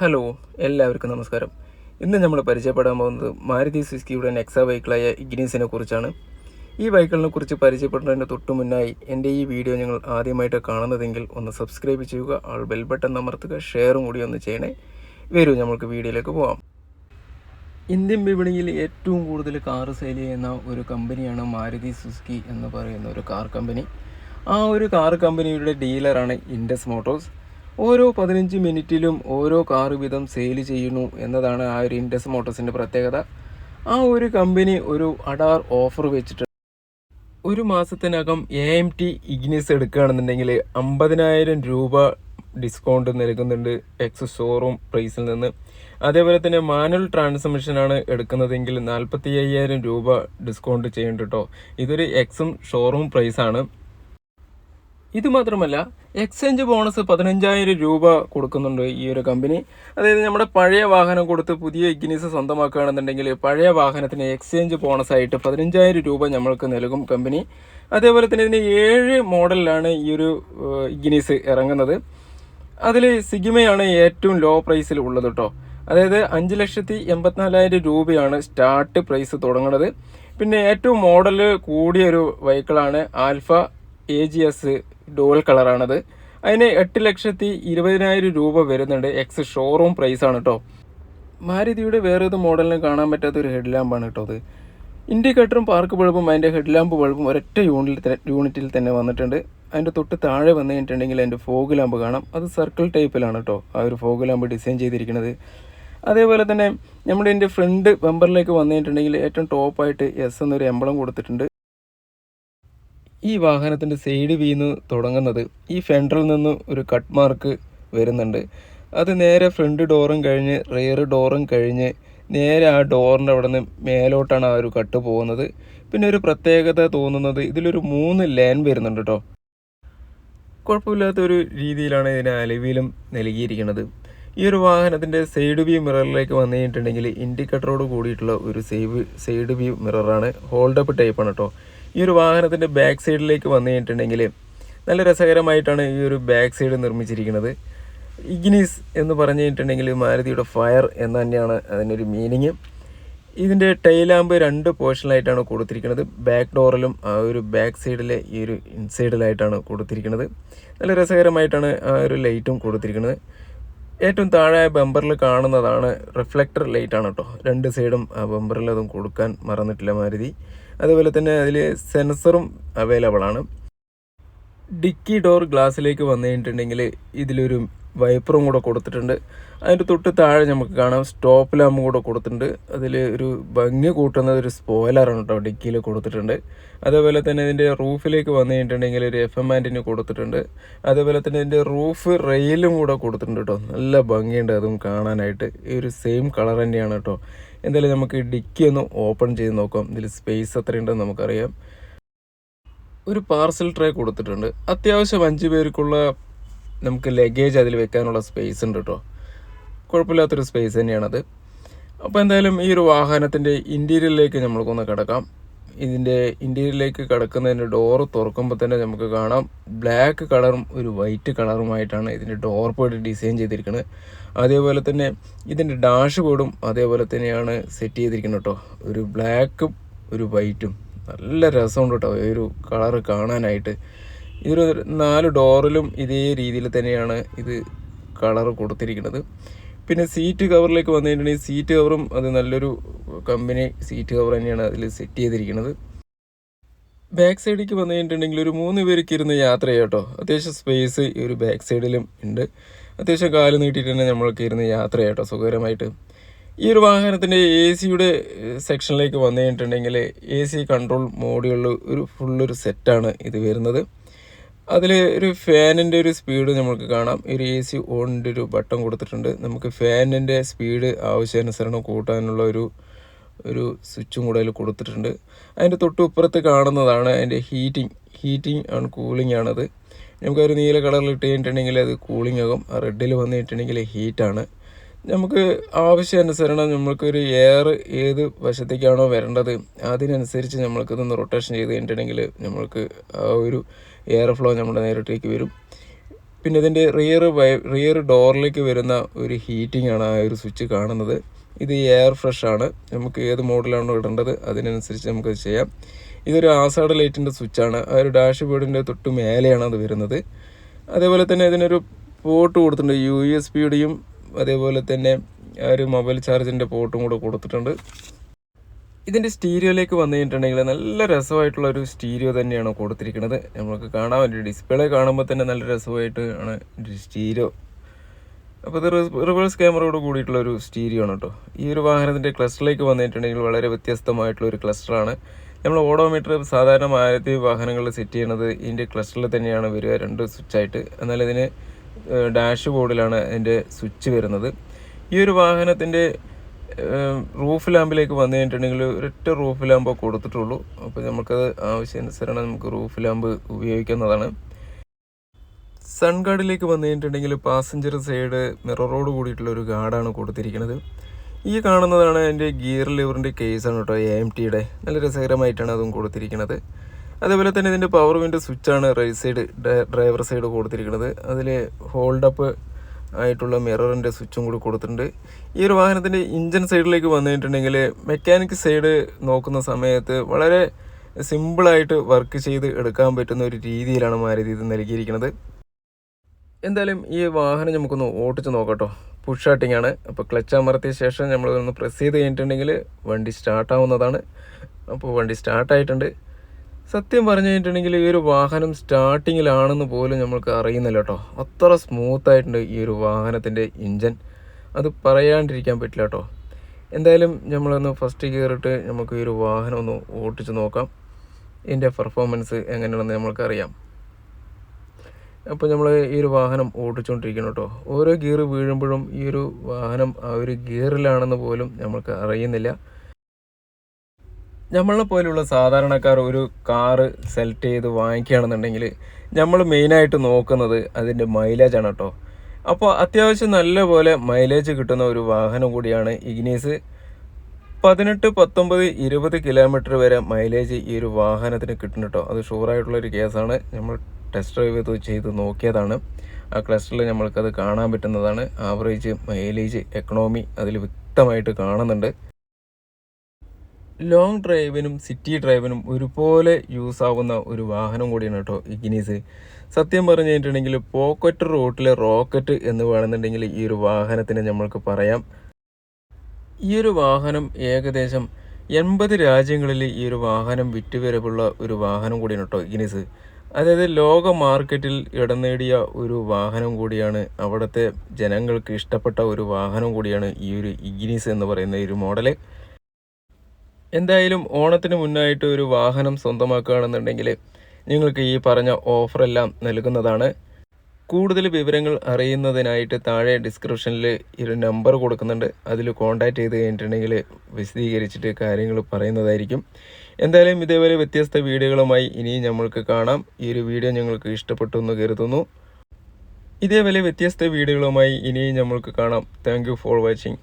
Hello എല്ലാവർക്കും നമസ്കാരം. ഇന്ന് നമ്മൾ പരിചയപ്പെടാൻ പോകുന്നത് മാരുതി സുസുക്കിയുടെ നെക്സ ബൈക്കിളായ ഇഗ്നീസിനെ കുറിച്ചാണ്. ഈ ബൈക്കുകളെ കുറിച്ച് പരിചയപ്പെടുന്നതിന് തൊട്ടു മുന്നായി എന്റെ ഈ വീഡിയോ നിങ്ങൾ ആദ്യമായിട്ട് കാണുന്നതെങ്കിൽ ഒന്ന് സബ്സ്ക്രൈബ് ചെയ്യുക ആൾ ബെൽ ബട്ടൺ അമർത്തുക ഷെയറും കൂടി ഒന്ന് ചെയ്യണേ. വരൂ നമുക്ക് വീഡിയോയിലേക്ക് പോവാം. ഇന്ത്യൻ വിപണിയിൽ ഏറ്റവും കൂടുതൽ കാർ സെയിൽ ചെയ്യുന്ന ഒരു കമ്പനിയാണ് മാരുതി സുസുക്കി എന്ന് പറയുന്ന ഒരു കാർ കമ്പനി. ആ ഒരു കാർ കമ്പനിയുടെ ഡീലറാണ് ഇൻഡസ് മോട്ടോഴ്സ്. ഓരോ പതിനഞ്ച് മിനിറ്റിലും ഓരോ കാർ വീതം സെയിൽ ചെയ്യുന്നു എന്നതാണ് ആ ഒരു ഇൻഡസ് മോട്ടോഴ്സിന്റെ പ്രത്യേകത. ആ ഒരു കമ്പനി ഒരു അഡാർ ഓഫർ വെച്ചിട്ടുണ്ട് ഒരു മാസത്തിനകം എ എം ടി ഇഗ്നിസ് എടുക്കുകയാണെന്നുണ്ടെങ്കിൽ അമ്പതിനായിരം രൂപ ഡിസ്കൗണ്ട് നൽകുന്നുണ്ട് എക്സ് ഷോറൂം പ്രൈസിൽ നിന്ന്. അതേപോലെ തന്നെ മാനുവൽ ട്രാൻസ്മിഷനാണ് എടുക്കുന്നതെങ്കിൽ നാൽപ്പത്തി അയ്യായിരം രൂപ ഡിസ്കൗണ്ട് ചെയ്യുന്നുണ്ട് കേട്ടോ ഇതൊരു എക്സും ഷോറൂം പ്രൈസാണ് ഇത് മാത്രമല്ല എക്സ്ചേഞ്ച് ബോണസ് പതിനഞ്ചായിരം രൂപ കൊടുക്കുന്നുണ്ട് ഈ ഒരു കമ്പനി അതായത് നമ്മുടെ പഴയ വാഹനം കൊടുത്ത് പുതിയ ഇഗ്നീസ് സ്വന്തമാക്കുകയാണെന്നുണ്ടെങ്കിൽ പഴയ വാഹനത്തിന് എക്സ്ചേഞ്ച് ബോണസ് ആയിട്ട് പതിനഞ്ചായിരം രൂപ നമ്മൾക്ക് നൽകും കമ്പനി അതേപോലെ തന്നെ ഇതിന് ഏഴ് മോഡലിലാണ് ഈ ഒരു ഇഗ്നീസ് ഇറങ്ങുന്നത്. അതിൽ സിഗിമയാണ് ഏറ്റവും ലോ പ്രൈസിൽ ഉള്ളത് കേട്ടോ. അതായത് അഞ്ച് ലക്ഷത്തി എൺപത്തിനാലായിരം രൂപയാണ് സ്റ്റാർട്ട് പ്രൈസ് തുടങ്ങുന്നത്. പിന്നെ ഏറ്റവും മോഡൽ കൂടിയൊരു വെഹിക്കിളാണ് alpha A G S doll കളറാണത്. അതിന് എട്ട് ലക്ഷത്തി ഇരുപതിനായിരം രൂപ വരുന്നുണ്ട് എക്സ് ഷോറൂം പ്രൈസ് ആണ് കേട്ടോ മാരുതിയുടെ വേറെ ഏത് മോഡലിന് കാണാൻ പറ്റാത്ത ഒരു ഹെഡ് ലാമ്പാണ് കേട്ടോ അത് ഇൻഡിക്കേറ്ററും പാർക്ക് ബൾബും അതിന്റെ ഹെഡ് ലാമ്പ് ബൾബും ഒരൊറ്റ യൂണിറ്റിൽ യൂണിറ്റിൽ തന്നെ വന്നിട്ടുണ്ട്. അതിന്റെ തൊട്ട് താഴെ വന്നു കഴിഞ്ഞിട്ടുണ്ടെങ്കിൽ അതിന്റെ ഫോഗ് ലാമ്പ് കാണാം. അത് സർക്കിൾ ടൈപ്പിലാണ് കേട്ടോ ആ ഒരു ഫോഗ് ലാമ്പ് ഡിസൈൻ ചെയ്തിരിക്കുന്നത്. അതേപോലെ തന്നെ നമ്മുടെ ഇതിന്റെ ഫ്രണ്ട് ബമ്പറിലേക്ക് വന്നു കഴിഞ്ഞിട്ടുണ്ടെങ്കിൽ ഏറ്റവും ടോപ്പായിട്ട് എസ് എന്നൊരു എംബളം കൊടുത്തിട്ടുണ്ട്. ഈ വാഹനത്തിന്റെ സൈഡ് വീന്ന് തുടങ്ങുന്നത് ഈ ഫ്രണ്ടിൽ നിന്ന് ഒരു കട്ട് മാർക്ക് വരുന്നുണ്ട്. അത് നേരെ ഫ്രണ്ട് ഡോറും കഴിഞ്ഞ് റിയർ ഡോറും കഴിഞ്ഞ് നേരെ ആ ഡോറിന്റെ അവിടെ നിന്ന് മേലോട്ടാണ് ആ ഒരു കട്ട് പോകുന്നത്. പിന്നെ ഒരു പ്രത്യേകത തോന്നുന്നത് ഇതിലൊരു മൂന്ന് ലാൻ വരുന്നുണ്ട് കേട്ടോ കുഴപ്പമില്ലാത്ത ഒരു രീതിയിലാണ് ഇതിന് അലവിയിലും നൽകിയിരിക്കുന്നത്. ഈ ഒരു വാഹനത്തിന്റെ സൈഡ് വ്യൂ മിററിലേക്ക് വന്നു കഴിഞ്ഞിട്ടുണ്ടെങ്കിൽ ഇൻഡിക്കേറ്ററോട് കൂടിയിട്ടുള്ള ഒരു സൈവ് സൈഡ് വ്യൂ മിററാണ് ഹോൾഡപ്പ് ടൈപ്പാണ് കേട്ടോ ഈ ഒരു വാഹനത്തിന്റെ ബാക്ക് സൈഡിലേക്ക് വന്നു കഴിഞ്ഞിട്ടുണ്ടെങ്കിൽ നല്ല രസകരമായിട്ടാണ് ഈ ഒരു ബാക്ക് സൈഡ് നിർമ്മിച്ചിരിക്കുന്നത്. ഇഗ്നീസ് എന്ന് പറഞ്ഞു കഴിഞ്ഞിട്ടുണ്ടെങ്കിൽ മാരുതിയുടെ ഫയർ എന്ന് തന്നെയാണ് അതിന്റെ ഒരു മീനിങ് ഇതിന്റെ ടൈലാമ്പ് രണ്ട് പോർഷനിലായിട്ടാണ് കൊടുത്തിരിക്കുന്നത്. ബാക്ക് ഡോറിലും ആ ഒരു ബാക്ക് സൈഡിലെ ഈ ഒരു ഇൻസൈഡിലായിട്ടാണ് കൊടുത്തിരിക്കുന്നത്. നല്ല രസകരമായിട്ടാണ് ആ ഒരു ലൈറ്റും കൊടുത്തിരിക്കുന്നത്. ഏറ്റവും താഴെ ബമ്പറിൽ കാണുന്നതാണ് റിഫ്ലക്ടർ ലൈറ്റാണ് കേട്ടോ രണ്ട് സൈഡും ആ ബമ്പറിൽ അതും കൊടുക്കാൻ മറന്നിട്ടില്ല മാരുതി. അതുപോലെ തന്നെ അതിൽ സെൻസറും അവൈലബിൾ ആണ്. ഡിക്കി ഡോർ ഗ്ലാസ്സിലേക്ക് വന്നു കഴിഞ്ഞിട്ടുണ്ടെങ്കിൽ ഇതിലൊരു വൈപ്പറും കൂടെ കൊടുത്തിട്ടുണ്ട്. അതിന്റെ തൊട്ട് താഴെ നമുക്ക് കാണാം സ്റ്റോപ്പ് ലാമ്പും കൂടെ കൊടുത്തിട്ടുണ്ട്. അതിൽ ഒരു ഭംഗി കൂട്ടുന്ന ഒരു സ്പോയിലറാണ് കേട്ടോ ഡിക്കിയിൽ കൊടുത്തിട്ടുണ്ട്. അതേപോലെ തന്നെ ഇതിന്റെ റൂഫിലേക്ക് വന്നു കഴിഞ്ഞിട്ടുണ്ടെങ്കിൽ ഒരു എഫ് എം ആന്റിന് കൊടുത്തിട്ടുണ്ട്. അതേപോലെ തന്നെ ഇതിന്റെ റൂഫ് റെയിലും കൂടെ കൊടുത്തിട്ടുണ്ട് കേട്ടോ. നല്ല ഭംഗിയുണ്ട് അതും കാണാനായിട്ട്. ഈ ഒരു സെയിം കളർ തന്നെയാണ് കേട്ടോ. എന്തായാലും നമുക്ക് ഡിക്കി ഒന്ന് ഓപ്പൺ ചെയ്ത് നോക്കാം. ഇതിൽ സ്പേസ് എത്രയുണ്ടെന്ന് നമുക്കറിയാം. ഒരു പാർസൽ ട്രേ കൊടുത്തിട്ടുണ്ട്. അത്യാവശ്യം അഞ്ച് പേർക്കുള്ള നമുക്ക് ലഗേജ് അതിൽ വെക്കാനുള്ള സ്പേസ് ഉണ്ട് കേട്ടോ കുഴപ്പമില്ലാത്തൊരു സ്പേസ് തന്നെയാണത്. അപ്പോൾ എന്തായാലും ഈ ഒരു വാഹനത്തിന്റെ ഇന്റീരിയറിലേക്ക് നമ്മൾക്കൊന്ന് കിടക്കാം. ഇതിന്റെ ഇന്റീരിയറിലേക്ക് കിടക്കുന്നതിന്റെ ഡോറ് തുറക്കുമ്പോൾ തന്നെ നമുക്ക് കാണാം ബ്ലാക്ക് കളറും ഒരു വൈറ്റ് കളറുമായിട്ടാണ് ഇതിന്റെ ഡോർ ബോർഡ് ഡിസൈൻ ചെയ്തിരിക്കുന്നത്. അതേപോലെ തന്നെ ഇതിന്റെ ഡാഷ് ബോർഡും അതേപോലെ തന്നെയാണ് സെറ്റ് ചെയ്തിരിക്കുന്നത് കേട്ടോ ഒരു ബ്ലാക്കും ഒരു വൈറ്റും നല്ല രസമുണ്ട് കേട്ടോ ഈ ഒരു കളറ് കാണാനായിട്ട്. ഇതൊരു നാല് ഡോറിലും ഇതേ രീതിയിൽ തന്നെയാണ് ഇത് കളർ കൊടുത്തിരിക്കുന്നത്. പിന്നെ സീറ്റ് കവറിലേക്ക് വന്നു സീറ്റ് കവറും അത് നല്ലൊരു കമ്പനി സീറ്റ് കവർ തന്നെയാണ് അതിൽ സെറ്റ് ചെയ്തിരിക്കുന്നത്. ബാക്ക് സൈഡിലേക്ക് വന്നു കഴിഞ്ഞിട്ടുണ്ടെങ്കിൽ ഒരു മൂന്ന് പേർക്ക് ഇരുന്ന് യാത്ര ചെയ്യാം കേട്ടോ. അത്യാവശ്യം സ്പേസ് ഈ ഒരു ബാക്ക് സൈഡിലും ഉണ്ട്. അത്യാവശ്യം കാൽ നീട്ടിയിട്ട് തന്നെ നമ്മൾക്ക് ഇരുന്ന് യാത്ര ചെയ്യാം കേട്ടോ സുഖകരമായിട്ട്. ഈ ഒരു വാഹനത്തിന്റെ എ സിയുടെ സെക്ഷനിലേക്ക് വന്നു കഴിഞ്ഞിട്ടുണ്ടെങ്കിൽ എ സി കൺട്രോൾ മോഡുകളിൽ ഒരു ഫുള്ളൊരു സെറ്റാണ് ഇത് വരുന്നത്. അതിൽ ഒരു ഫാനിന്റെ ഒരു സ്പീഡ് നമുക്ക് കാണാം. ഒരു എ സി ഓണിന്റെ ഒരു ബട്ടൺ കൊടുത്തിട്ടുണ്ട്. നമുക്ക് ഫാനിന്റെ സ്പീഡ് ആവശ്യാനുസരണം കൂട്ടാനുള്ള ഒരു ഒരു സ്വിച്ചും കൂടെ അതിൽ കൊടുത്തിട്ടുണ്ട്. അതിന്റെ തൊട്ട് ഇപ്പുറത്ത് കാണുന്നതാണ് അതിന്റെ ഹീറ്റിംഗ്. ഹീറ്റിംഗ് ആണ് കൂളിംഗ് ആണത്. നമുക്കൊരു നീല കളറിൽ ഇട്ട് കഴിഞ്ഞിട്ടുണ്ടെങ്കിൽ അത് കൂളിംഗ് ആകും. റെഡിൽ വന്ന് കഴിഞ്ഞിട്ടുണ്ടെങ്കിൽ ഹീറ്റാണ്. നമുക്ക് ആവശ്യാനുസരണം നമ്മൾക്കൊരു എയർ ഏത് വശത്തേക്കാണോ വരേണ്ടത് അതിനനുസരിച്ച് നമ്മൾക്കിതൊന്ന് റൊട്ടേഷൻ ചെയ്ത് കഴിഞ്ഞിട്ടുണ്ടെങ്കിൽ നമ്മൾക്ക് ആ ഒരു എയർ ഫ്ലോ നമ്മുടെ നേരിട്ടേക്ക് വരും. പിന്നെ ഇതിന്റെ റിയർ റിയർ ഡോറിലേക്ക് വരുന്ന ഒരു ഹീറ്റിംഗ് ആണ് ആ ഒരു സ്വിച്ച് കാണുന്നത്. ഇത് എയർ ഫ്രഷ് ആണ്. നമുക്ക് ഏത് മോഡലാണോ ഇടേണ്ടത് അതിനനുസരിച്ച് നമുക്കത് ചെയ്യാം. ഇതൊരു ആസാഡ് ലൈറ്റിന്റെ സ്വിച്ചാണ് ആ ഒരു ഡാഷ് ബോർഡിന്റെ തൊട്ട് മേലെയാണ് അത് വരുന്നത്. അതേപോലെ തന്നെ ഇതിനൊരു പോർട്ട് കൊടുത്തിട്ടുണ്ട്. യു എസ് പിയുടെയും അതേപോലെ തന്നെ ഒരു മൊബൈൽ ചാർജിന്റെ പോർട്ടും കൂടെ കൊടുത്തിട്ടുണ്ട്. ഇതിന്റെ സ്റ്റീരിയോയിലേക്ക് വന്നു കഴിഞ്ഞിട്ടുണ്ടെങ്കിൽ നല്ല രസമായിട്ടുള്ള ഒരു സ്റ്റീരിയോ തന്നെയാണ് കൊടുത്തിരിക്കുന്നത്. നമുക്ക് കാണാൻ വേണ്ടി ഡിസ്പ്ലേ കാണുമ്പോൾ തന്നെ നല്ല രസമായിട്ട് ആണ് സ്റ്റീരിയോ. അപ്പോൾ ഇത് റിവേഴ്സ് ക്യാമറയോട് കൂടിയിട്ടുള്ള ഒരു സ്റ്റീരിയോ ആണ് കേട്ടോ. ഈ ഒരു വാഹനത്തിന്റെ ക്ലസ്റ്ററിലേക്ക് വന്നിട്ടുണ്ടെങ്കിൽ വളരെ വ്യത്യസ്തമായിട്ടുള്ള ഒരു ക്ലസ്റ്ററാണ്. നമ്മൾ ഓഡോമീറ്റർ സാധാരണ മാരുതി വാഹനങ്ങളിൽ സെറ്റ് ചെയ്യുന്നത് ഇതിന്റെ ക്ലസ്റ്ററിൽ തന്നെയാണ് വരിക രണ്ട് സ്വിച്ചായിട്ട് എന്നാൽ ഇതിന് ഡാഷ് ബോർഡിലാണ് അതിന്റെ സ്വിച്ച് വരുന്നത്. ഈ ഒരു വാഹനത്തിന്റെ റൂഫ് ലാമ്പിലേക്ക് വന്നു കഴിഞ്ഞിട്ടുണ്ടെങ്കിൽ ഒരൊറ്റ റൂഫ് ലാമ്പോ കൊടുത്തിട്ടുള്ളൂ. അപ്പോൾ നമുക്കത് ആവശ്യാനുസരണം നമുക്ക് റൂഫ് ലാമ്പ് ഉപയോഗിക്കുന്നതാണ് സൺ ഗാർഡിലേക്ക് വന്നു കഴിഞ്ഞിട്ടുണ്ടെങ്കിൽ പാസഞ്ചർ സൈഡ് മിററോട് കൂടിയിട്ടുള്ള ഒരു ഗാർഡാണ് കൊടുത്തിരിക്കുന്നത്. ഈ കാണുന്നതാണ് എന്റെ ഗിയർ ലിവറിന്റെ കേസാണ് കേട്ടോ എ എം ടിയുടെ. നല്ല രസകരമായിട്ടാണ് അതും കൊടുത്തിരിക്കുന്നത്. അതേപോലെ തന്നെ ഇതിന്റെ പവർ വിൻഡോ സ്വിച്ചാണ് റൈറ്റ് സൈഡ് ഡ്രൈവർ സൈഡ് കൊടുത്തിരിക്കുന്നത്. അതിൽ ഹോൾഡപ്പ് ആയിട്ടുള്ള മിററിന്റെ സ്വിച്ചും കൂടി കൊടുത്തിട്ടുണ്ട്. ഈ ഒരു വാഹനത്തിന്റെ ഇഞ്ചിൻ സൈഡിലേക്ക് വന്നിട്ടുണ്ടെങ്കിൽ മെക്കാനിക് സൈഡ് നോക്കുന്ന സമയത്ത് വളരെ സിമ്പിളായിട്ട് വർക്ക് ചെയ്ത് എടുക്കാൻ പറ്റുന്ന ഒരു രീതിയിലാണ് മാരുതി ഇത് നൽകിയിരിക്കുന്നത്. എന്തായാലും ഈ വാഹനം നമുക്കൊന്ന് ഓടിച്ച് നോക്കട്ടോ. പുഷ് ഷാട്ടിംഗ് ആണ്. അപ്പോൾ ക്ലച്ച് അമർത്തിയ ശേഷം നമ്മളതൊന്ന് പ്രസ് ചെയ്ത് കഴിഞ്ഞിട്ടുണ്ടെങ്കിൽ വണ്ടി സ്റ്റാർട്ടാവുന്നതാണ് അപ്പോൾ വണ്ടി സ്റ്റാർട്ടായിട്ടുണ്ട് സത്യം പറഞ്ഞു കഴിഞ്ഞിട്ടുണ്ടെങ്കിൽ ഈ ഒരു വാഹനം സ്റ്റാർട്ടിങ്ങിലാണെന്ന് പോലും നമ്മൾക്ക് അറിയുന്നില്ല കേട്ടോ. അത്ര സ്മൂത്ത് ആയിട്ടുണ്ട് ഈ ഒരു വാഹനത്തിന്റെ ഇഞ്ചൻ അത് പറയാണ്ടിരിക്കാൻ പറ്റില്ല കേട്ടോ. എന്തായാലും നമ്മളൊന്ന് ഫസ്റ്റ് കയറിയിട്ട് നമുക്ക് ഈ ഒരു വാഹനം ഒന്ന് ഓട്ടിച്ച് നോക്കാം. ഇതിന്റെ പെർഫോമൻസ് എങ്ങനെയാണെന്ന് നമ്മൾക്കറിയാം. അപ്പോൾ നമ്മൾ ഈ ഒരു വാഹനം ഓടിച്ചുകൊണ്ടിരിക്കണം കേട്ടോ. ഓരോ ഗിയർ വീഴുമ്പോഴും ഈ ഒരു വാഹനം ആ ഒരു ഗിയറിലാണെന്ന് പോലും നമ്മൾക്ക് അറിയുന്നില്ല. നമ്മളെ പോലെയുള്ള സാധാരണക്കാർ ഒരു കാറ് സെലക്ട് ചെയ്ത് വാങ്ങിക്കുകയാണെന്നുണ്ടെങ്കിൽ നമ്മൾ മെയിനായിട്ട് നോക്കുന്നത് അതിന്റെ ആണ് കേട്ടോ. അപ്പോൾ അത്യാവശ്യം നല്ലപോലെ മൈലേജ് കിട്ടുന്ന ഒരു വാഹനം കൂടിയാണ് ഇഗ്നീസ്. പതിനെട്ട് പത്തൊമ്പത് ഇരുപത് കിലോമീറ്റർ വരെ മൈലേജ് ഈ ഒരു വാഹനത്തിന് കിട്ടുന്നു കേട്ടോ. അത് ഷുവറായിട്ടുള്ളൊരു കേസാണ് നമ്മൾ ടെസ്റ്റ് ഡ്രൈവ് ചെയ്ത് ചെയ്ത് നോക്കിയതാണ്. ആ ക്ലസ്റ്ററിൽ നമ്മൾക്കത് കാണാൻ പറ്റുന്നതാണ്. ആവറേജ് മൈലേജ് എക്കണോമി അതിൽ വ്യക്തമായിട്ട് കാണുന്നുണ്ട്. ലോങ് ഡ്രൈവിനും സിറ്റി ഡ്രൈവിനും ഒരുപോലെ യൂസ് ആവുന്ന ഒരു വാഹനം കൂടിയാണ് കേട്ടോ ഇഗ്നീസ് സത്യം പറഞ്ഞു കഴിഞ്ഞിട്ടുണ്ടെങ്കിൽ പോക്കറ്റ് റോട്ടിലെ റോക്കറ്റ് എന്ന് വേണമെന്നുണ്ടെങ്കിൽ ഈ ഒരു വാഹനത്തിന് നമ്മൾക്ക് പറയാം. ഈ ഒരു വാഹനം ഏകദേശം എൺപത് രാജ്യങ്ങളിൽ ഈ ഒരു വാഹനം വിറ്റുവരവുള്ള ഒരു വാഹനം കൂടിയാണ് കേട്ടോ ഇഗ്നീസ് അതായത് ലോക മാർക്കറ്റിൽ ഇടം നേടിയ ഒരു വാഹനം കൂടിയാണ് അവിടുത്തെ ജനങ്ങൾക്ക് ഇഷ്ടപ്പെട്ട ഒരു വാഹനം കൂടിയാണ് ഈ ഒരു ഇഗ്നീസ് എന്ന് പറയുന്ന ഈ ഒരു മോഡൽ എന്തായാലും ഓണത്തിന് മുന്നായിട്ട് ഒരു വാഹനം സ്വന്തമാക്കുകയാണെന്നുണ്ടെങ്കിൽ നിങ്ങൾക്ക് ഈ പറഞ്ഞ ഓഫറെല്ലാം നൽകുന്നതാണ്. കൂടുതൽ വിവരങ്ങൾ അറിയുന്നതിനായിട്ട് താഴെ ഡിസ്ക്രിപ്ഷനിൽ ഒരു നമ്പർ കൊടുക്കുന്നുണ്ട്. അതിൽ കോൺടാക്റ്റ് ചെയ്ത് കഴിഞ്ഞിട്ടുണ്ടെങ്കിൽ വിശദീകരിച്ചിട്ട് കാര്യങ്ങൾ പറയുന്നതായിരിക്കും. എന്തായാലും ഇതേപോലെ വ്യത്യസ്ത വീഡിയോകളുമായി ഇനിയും നമ്മൾക്ക് കാണാം. ഈ ഒരു വീഡിയോ ഞങ്ങൾക്ക് ഇഷ്ടപ്പെട്ടു എന്ന് കരുതുന്നു. ഇതേപോലെ വ്യത്യസ്ത വീഡിയോകളുമായി ഇനിയും നമ്മൾക്ക് കാണാം. Thank for watching